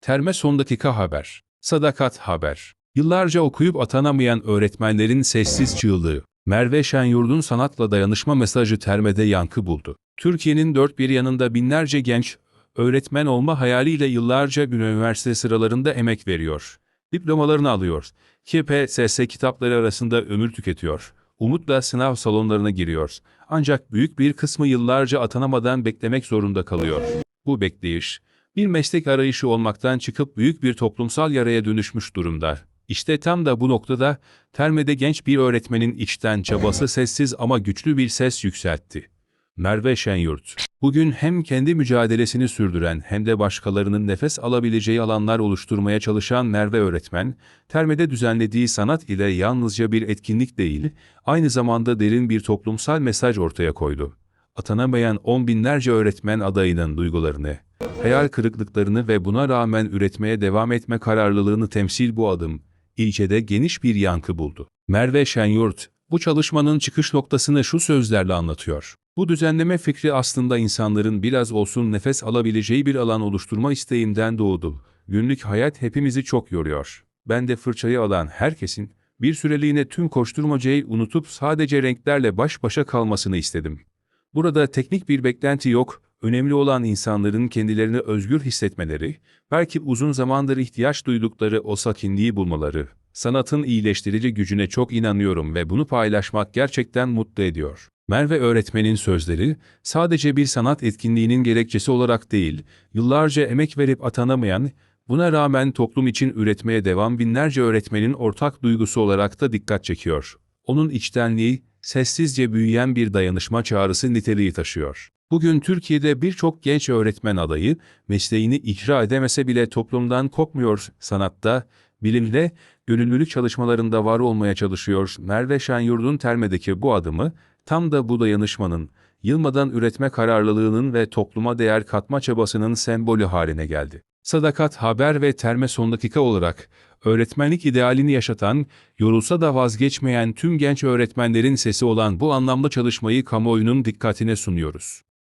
Terme son dakika haber. Sadakat haber. Yıllarca okuyup atanamayan öğretmenlerin sessiz çığlığı. Merve Şenyurt'un sanatla dayanışma mesajı Terme'de yankı buldu. Türkiye'nin dört bir yanında binlerce genç, öğretmen olma hayaliyle yıllarca üniversite sıralarında emek veriyor. Diplomalarını alıyor. KPSS kitapları arasında ömür tüketiyor. Umutla sınav salonlarına giriyor. Ancak büyük bir kısmı yıllarca atanamadan beklemek zorunda kalıyor. Bu bekleyiş, bir meslek arayışı olmaktan çıkıp büyük bir toplumsal yaraya dönüşmüş durumda. İşte tam da bu noktada Terme'de genç bir öğretmenin içten çabası sessiz ama güçlü bir ses yükseltti. Merve Şenyurt, bugün hem kendi mücadelesini sürdüren hem de başkalarının nefes alabileceği alanlar oluşturmaya çalışan Merve öğretmen, Terme'de düzenlediği sanat ile yalnızca bir etkinlik değil, aynı zamanda derin bir toplumsal mesaj ortaya koydu. Atanamayan on binlerce öğretmen adayının duygularını, hayal kırıklıklarını ve buna rağmen üretmeye devam etme kararlılığını temsil bu adım, ilçede geniş bir yankı buldu. Merve Şenyurt, bu çalışmanın çıkış noktasını şu sözlerle anlatıyor. Bu düzenleme fikri aslında insanların biraz olsun nefes alabileceği bir alan oluşturma isteğinden doğdu. Günlük hayat hepimizi çok yoruyor. Ben de fırçayı alan herkesin bir süreliğine tüm koşturmacayı unutup sadece renklerle baş başa kalmasını istedim. Burada teknik bir beklenti yok, önemli olan insanların kendilerini özgür hissetmeleri, belki uzun zamandır ihtiyaç duydukları o sakinliği bulmaları. Sanatın iyileştirici gücüne çok inanıyorum ve bunu paylaşmak gerçekten mutlu ediyor. Merve öğretmenin sözleri, sadece bir sanat etkinliğinin gerekçesi olarak değil, yıllarca emek verip atanamayan, buna rağmen toplum için üretmeye devam binlerce öğretmenin ortak duygusu olarak da dikkat çekiyor. Onun içtenliği, sessizce büyüyen bir dayanışma çağrısı niteliği taşıyor. Bugün Türkiye'de birçok genç öğretmen adayı, mesleğini icra edemese bile toplumdan kopmuyor, sanatta, bilimde, gönüllülük çalışmalarında var olmaya çalışıyor. Merve Şenyurt'un Terme'deki bu adımı, tam da bu dayanışmanın, yılmadan üretme kararlılığının ve topluma değer katma çabasının sembolü haline geldi. Sadakat Haber ve Terme Son Dakika olarak öğretmenlik idealini yaşatan, yorulsa da vazgeçmeyen tüm genç öğretmenlerin sesi olan bu anlamlı çalışmayı kamuoyunun dikkatine sunuyoruz.